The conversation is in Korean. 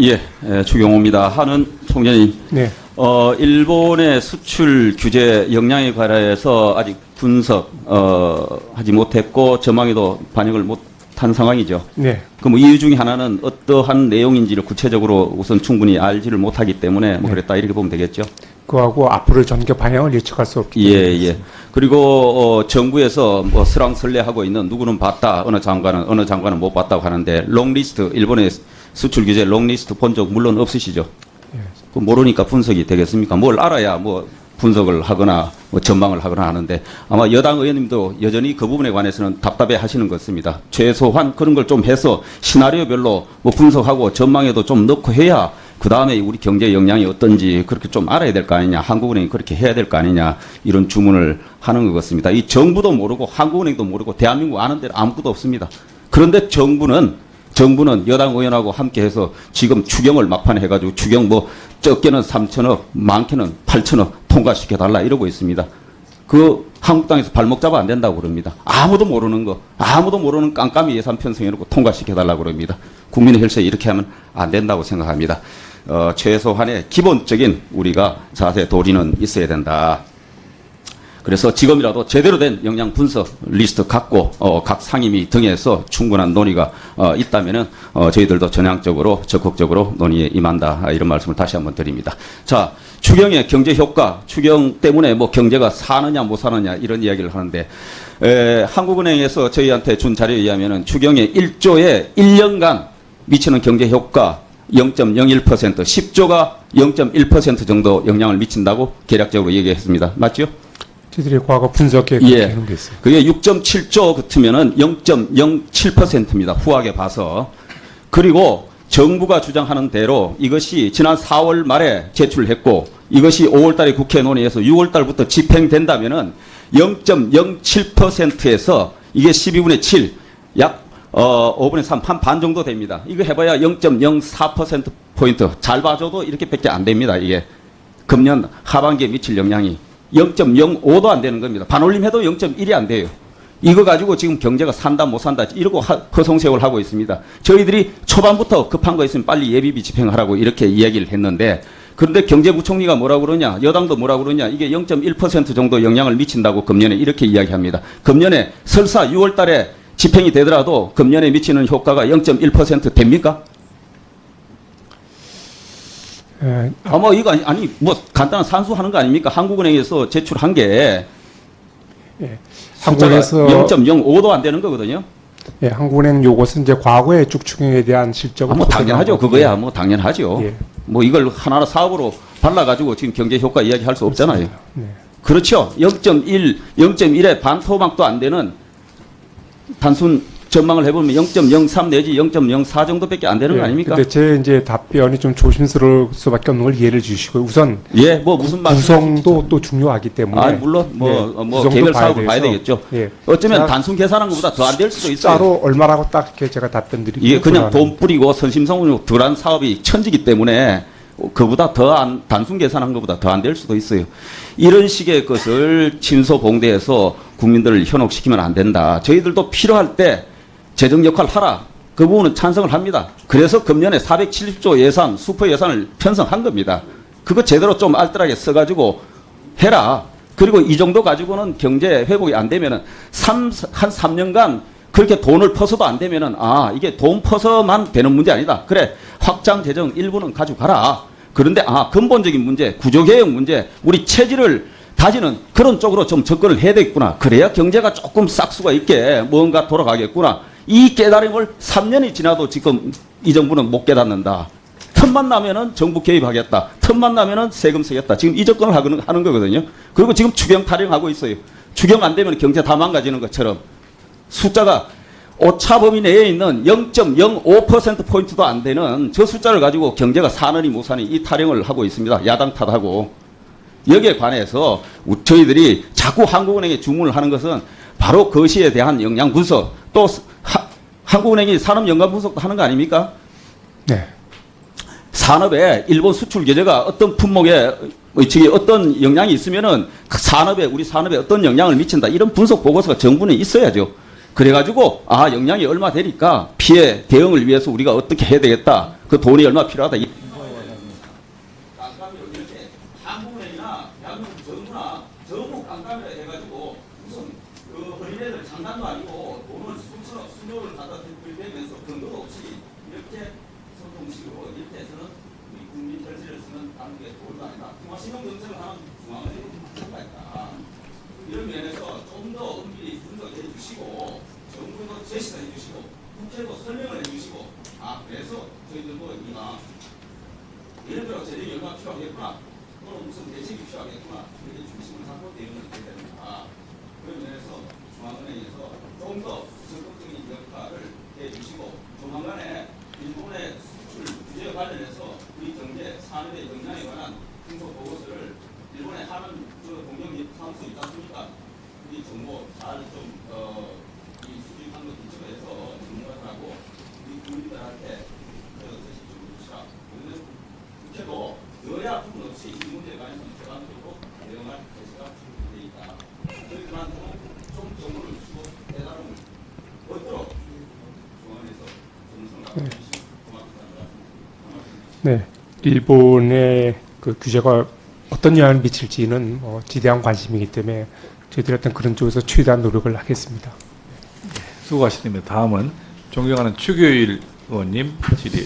예, 예, 추경호입니다. 하는 총장님, 네. 어, 일본의 수출 규제 역량에 관해서 아직 분석, 어, 하지 못했고, 전망에도 반영을 못한 상황이죠. 네. 그럼 이유 중에 하나는 어떠한 내용인지를 구체적으로 우선 충분히 알지를 못하기 때문에 뭐 네. 그랬다 이렇게 보면 되겠죠. 그하고 앞으로 전개 방향을 예측할 수 없기 예, 때문에 예. 그리고 어, 정부에서 뭐 설왕설래하고 있는 누구는 봤다, 어느 장관은 어느 장관은 못 봤다고 하는데 롱리스트 일본의 수출 규제 롱리스트 본 적 물론 없으시죠. 예. 그 모르니까 분석이 되겠습니까? 뭘 알아야 뭐 분석을 하거나 뭐 전망을 하거나 하는데 아마 여당 의원님도 여전히 그 부분에 관해서는 답답해 하시는 것 같습니다. 최소한 그런 걸 좀 해서 시나리오별로 뭐 분석하고 전망에도 좀 넣고 해야 그 다음에 우리 경제 역량이 어떤지 그렇게 좀 알아야 될 거 아니냐. 한국은행이 그렇게 해야 될 거 아니냐. 이런 주문을 하는 것 같습니다. 이 정부도 모르고 한국은행도 모르고 대한민국 아는 데는 아무것도 없습니다. 그런데 정부는 정부는 여당 의원하고 함께 해서 지금 추경을 막판에 해가지고 추경 뭐 적게는 3천억, 많게는 8천억 통과시켜 달라 이러고 있습니다. 그 한국 땅에서 발목 잡아 안 된다고 그럽니다. 아무도 모르는 거, 아무도 모르는 깜깜이 예산 편성해놓고 통과시켜 달라고 그럽니다. 국민의 혈세 이렇게 하면 안 된다고 생각합니다. 어, 최소한의 기본적인 우리가 자세 도리는 있어야 된다. 그래서 지금이라도 제대로 된 영양 분석 리스트 갖고 어, 각 상임위 등에서 충분한 논의가 어, 있다면은 어, 저희들도 전향적으로 적극적으로 논의에 임한다 아, 이런 말씀을 다시 한번 드립니다. 자 추경의 경제 효과 추경 때문에 뭐 경제가 사느냐 못 사느냐 이런 이야기를 하는데 에, 한국은행에서 저희한테 준 자료에 의하면은 추경의 1조에 1년간 미치는 경제 효과 0.01% 10조가 0.1% 정도 영향을 미친다고 계략적으로 얘기했습니다. 맞죠? 저희들이 과거 분석에 예. 해놓은 게 있어요. 그게 6.7조 같으면은 0.07%입니다. 후하게 봐서. 그리고 정부가 주장하는 대로 이것이 지난 4월 말에 제출했고 이것이 5월 달에 국회 논의해서 6월 달부터 집행된다면은 0.07%에서 이게 12분의 7, 약 어, 5분의 3, 한 반 정도 됩니다. 이거 해봐야 0.04% 포인트. 잘 봐줘도 이렇게밖에 안 됩니다. 이게 금년 하반기에 미칠 영향이 0.05도 안 되는 겁니다. 반올림 해도 0.1이 안 돼요. 이거 가지고 지금 경제가 산다 못 산다 이러고 하- 허송세월 하고 있습니다. 저희들이 초반부터 급한 거 있으면 빨리 예비비 집행하라고 이렇게 이야기를 했는데 그런데 경제부총리가 뭐라 그러냐 여당도 뭐라 그러냐 이게 0.1% 정도 영향을 미친다고 금년에 이렇게 이야기합니다. 금년에 설사 6월 달에 집행이 되더라도 금년에 미치는 효과가 0.1% 됩니까? 예, 아, 뭐, 이거 아니, 아니, 뭐, 간단한 산수하는 거 아닙니까? 한국은행에서 제출한 게 예. 한국에서 0.05도 안 되는 거거든요. 예, 한국은행 요것은 이제 과거의 쭉 추경에 대한 실적을 아, 뭐, 당연하죠. 그거야, 뭐, 당연하죠. 예. 뭐, 이걸 하나하나 사업으로 발라가지고 지금 경제 효과 이야기할 수 없잖아요. 네. 그렇죠. 0.1, 0.1의 반토막도 안 되는 단순 전망을 해보면 0.03 내지 0.04 정도밖에 안 되는 거 예, 아닙니까? 근데 제 이제 답변이 좀 조심스러울 수밖에 없는 걸 이해를 주시고 우선 예, 뭐, 무슨 말씀. 구성도 또 중요하기 때문에 아, 물론, 뭐, 예, 어, 뭐, 개별 봐야 사업을 봐야 돼서, 되겠죠. 예. 어쩌면 단순 계산한 것보다 더 안 될 수도 있어요. 숫자로 얼마라고 딱 이렇게 제가 답변드리고 이게 그냥 돈 뿌리고 선심성으로 덜한 사업이 천지기 때문에 그보다 더 안, 단순 계산한 것보다 더 안 될 수도 있어요. 이런 식의 것을 친소봉대해서 국민들을 현혹시키면 안 된다. 저희들도 필요할 때 재정 역할 하라. 그 부분은 찬성을 합니다. 그래서 금년에 470조 예산, 슈퍼 예산을 편성한 겁니다. 그거 제대로 좀 알뜰하게 써가지고 해라. 그리고 이 정도 가지고는 경제 회복이 안 되면은 삼, 한 3년간 그렇게 돈을 퍼서도 안 되면은 아, 이게 돈 퍼서만 되는 문제 아니다. 그래. 확장 재정 일부는 가져가라. 그런데 아, 근본적인 문제, 구조개혁 문제, 우리 체질을 다지는 그런 쪽으로 좀 접근을 해야 되겠구나. 그래야 경제가 조금 싹수가 있게 뭔가 돌아가겠구나. 이 깨달음을 3년이 지나도 지금 이 정부는 못 깨닫는다. 틈만 나면은 정부 개입하겠다. 틈만 나면은 세금 쓰겠다. 지금 이 접근을 하는, 하는 거거든요. 그리고 지금 추경 타령하고 있어요. 추경 안 되면 경제 다 망가지는 것처럼 숫자가 오차 범위 내에 있는 0.05%포인트도 안 되는 저 숫자를 가지고 경제가 사느니 못 사니 이 타령을 하고 있습니다. 야당 탓하고. 여기에 관해서 우- 저희들이 자꾸 한국은행에 주문을 하는 것은 바로 그것에 대한 영양 분석 또 하- 한국은행이 산업 연관 분석도 하는 거 아닙니까? 네. 산업에 일본 수출 규제가 어떤 품목에 어, 저기 어떤 영향이 있으면은 그 산업에 우리 산업에 어떤 영향을 미친다 이런 분석 보고서가 정부는 있어야죠. 그래가지고 아 영향이 얼마 되니까 피해 대응을 위해서 우리가 어떻게 해야 되겠다. 그그 돈이 얼마 필요하다. 한국은행이나 대한민국 정부나 해가지고 무슨 그 어린애들 장난도 아니고 돈을 수천억 수조를 갖다 들이대면서 근거도 없이 이렇게 소통식으로 이렇게 해서는 우리 국민 혈세를 쓰는 한국의 도리가 아니다. 중화신용 정책을 하는 중앙은행이 마찬가지다. 이런 면에서 좀더 엄밀히 분석해 주시고 정부도 제시를 해 주시고 국회도 설명을 해 주시고 아 그래서 저희들 뭐 이나 예를 들어 재정이 얼마 필요하겠구나 또는 무슨 대책이 필요하겠구나 이렇게 중심을 잡고 대응을 해야 됩니다. 그런 면에서 중앙은행에서 좀더 적극적인 역할을 해 주시고 조만간에 일본의 수출 규제와 관련해서 우리 경제 산업의 영향에 관한 분석 보고서를 일본에 하는 그 공정립 사무소 있지 않습니까? 우리 정보 잘좀 어, 이 수집한 거 기초로 해서 정보하고 우리 국민들한테 그 제시 좀 해주시라. 우리는 국회도 여야 부분 없이 이 문제에 관해서 개방적으로 대응할 대세가 준비되어 있다. 저희들한테는 좀 정보를 주시고 대단을 얻도록 중앙에서 정성을 갖고 주시고 고맙다는 말씀 네, 일본의 그 규제가 어떤 영향을 미칠지는 뭐 지대한 관심이기 때문에 저희들이 어떤 그런 쪽에서 최대한 노력을 하겠습니다. 수고하셨습니다. 다음은 존경하는 추교일 의원님 질의에